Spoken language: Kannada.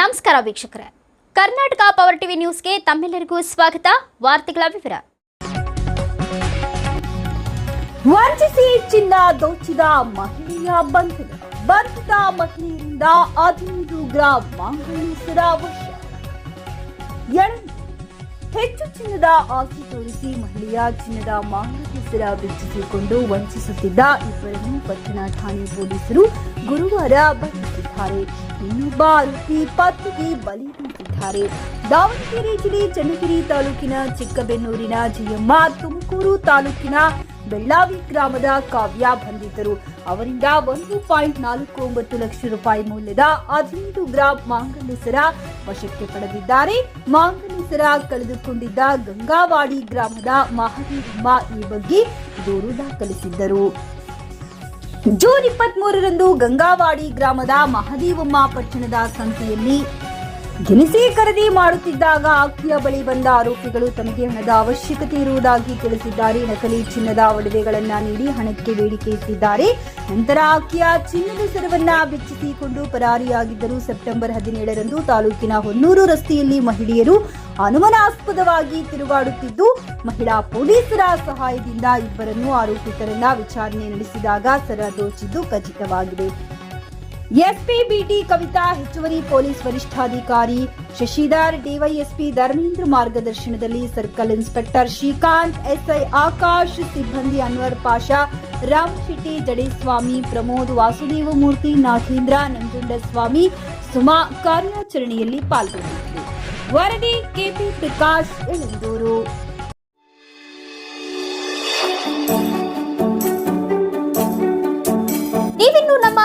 ನಮಸ್ಕಾರ ವೀಕ್ಷಕರೇ. ಕರ್ನಾಟಕ ಪವರ್ ಟಿವಿ ನ್ಯೂಸ್ಗೆ ತಮ್ಮೆಲ್ಲರಿಗೂ ಸ್ವಾಗತ. ವಾರ್ತೆಗಳ ವಿವರ. ವಂಚಿಸಿ ಚಿನ್ನ ದೋಚಿದ ಮಹಿಳೆಯ ಬಂಧನ. ಬಂಧಿತ ಮಹಿಳೆಯಿಂದ ಹದಿನೈದು ಗ್ರಾಂ ಮಂಗಳೂರ ವಶ. ಹೆಚ್ಚು ಚಿನ್ನದ ಆಸೆ ತೋರಿಸಿ ಮಹಿಳೆಯ ಚಿನ್ನದ ಮಂಗಳೂಸರ ಬಿಚ್ಚಿಸಿಕೊಂಡು ವಂಚಿಸುತ್ತಿದ್ದ ಇಬ್ಬರನ್ನು ಪಟ್ಟಣ ಠಾಣೆ ಪೊಲೀಸರು ಗುರುವಾರ ಬಂಧಿಸಿದ್ದಾರೆ ಇನ್ನೊಬ್ಬ ಆರೋಪಿ ಪತ್ನಿಗೆ ಬಲಿ ನೀಡಿದ್ದಾರೆ ದಾವಣಗೆರೆ ಜಿಲ್ಲೆ ಚನ್ನಗಿರಿ ತಾಲೂಕಿನ ಚಿಕ್ಕಬೆನ್ನೂರಿನ ಜಯಮ್ಮ ತುಮಕೂರು ತಾಲೂಕಿನ ಬೆಳ್ಳಾವಿ ಗ್ರಾಮದ ಕಾವ್ಯ ಬಂಧಿತರು. ಅವರಿಂದ ಒಂದು ಪಾಯಿಂಟ್ ನಾಲ್ಕು ಒಂಬತ್ತು ಲಕ್ಷ ರೂಪಾಯಿ ಮೌಲ್ಯದ ಹದಿನೈದು ಗ್ರಾಮ್ ಮಾಂಗಲ್ಯಸರ ವಶಕ್ಕೆ ಪಡೆದಿದ್ದಾರೆ. ಮಾಂಗಲ್ಯಸರ ಕಳೆದುಕೊಂಡಿದ್ದ ಗಂಗಾವಾಡಿ ಗ್ರಾಮದ ಮಹದೇವಮ್ಮ ಈ ಬಗ್ಗೆ ದೂರು ದಾಖಲಿಸಿದ್ದರು. ಜೂನ್ ಇಪ್ಪತ್ತ್ ಮೂರರಂದು ಗಂಗಾವಾಡಿ ಗ್ರಾಮದ ಮಹದೇವಮ್ಮ ಪಟ್ಟಣದ ಸಂತೆಯಲ್ಲಿ ದಿನಸಿ ಖರೀದಿ ಮಾಡುತ್ತಿದ್ದಾಗ ಆಕೆಯ ಬಳಿ ಬಂದ ಆರೋಪಿಗಳು ತಮಗೆ ಹಣದ ಅವಶ್ಯಕತೆ ಇರುವುದಾಗಿ ತಿಳಿಸಿದ್ದಾರೆ. ನಕಲಿ ಚಿನ್ನದ ಒಡವೆಗಳನ್ನ ನೀಡಿ ಹಣಕ್ಕೆ ಬೇಡಿಕೆ ಇಟ್ಟಿದ್ದಾರೆ. ನಂತರ ಆಕೆಯ ಚಿನ್ನದ ಸರವನ್ನ ಬಿಚ್ಚಿಸಿಕೊಂಡು ಪರಾರಿಯಾಗಿದ್ದರು. ಸೆಪ್ಟೆಂಬರ್ ಹದಿನೇಳರಂದು ತಾಲೂಕಿನ ಹೊನ್ನೂರು ರಸ್ತೆಯಲ್ಲಿ ಮಹಿಳೆಯರು ಅನುಮಾನಾಸ್ಪದವಾಗಿ ತಿರುಗಾಡುತ್ತಿದ್ದು, ಮಹಿಳಾ ಪೊಲೀಸರ ಸಹಾಯದಿಂದ ಇಬ್ಬರನ್ನು ಆರೋಪಿತರನ್ನ ವಿಚಾರಣೆ ನಡೆಸಿದಾಗ ಸರ ದೋಚಿದ್ದು ಖಚಿತವಾಗಿದೆ. ಎಸ್ಪಿ ಬಿಟಿ ಕವಿತಾ ಹೆಚ್ಚುವರಿ ಪೊಲೀಸ್ ವರಿಷ್ಠಾಧಿಕಾರಿ ಶಶಿಧರ್, ಡಿವೈಎಸ್ಪಿ ಧರ್ಮೇಂದ್ರ ಮಾರ್ಗದರ್ಶನದಲ್ಲಿ circle inspector Shrikant, SI Akash, ಸಿಬ್ಬಂದಿ ಅನ್ವರ್ ಪಾಷಾ, ರಾಮ್ ಶೆಟ್ಟಿ, ಜಡೇಸ್ವಾಮಿ, ಪ್ರಮೋದ್ ವಾಸುದೇವಮೂರ್ತಿ ನಾಗೇಂದ್ರ ನಂಜುಂಡಸ್ವಾಮಿ ಸುಮಾ ಕಾರ್ಯಾಚರಣೆಯಲ್ಲಿ ಪಾಲ್ಗೊಂಡಿದ್ದರು. ವರದಿ ಕೆಪಿ ಪ್ರಕಾಶ್, ಎಳಂದೂರು.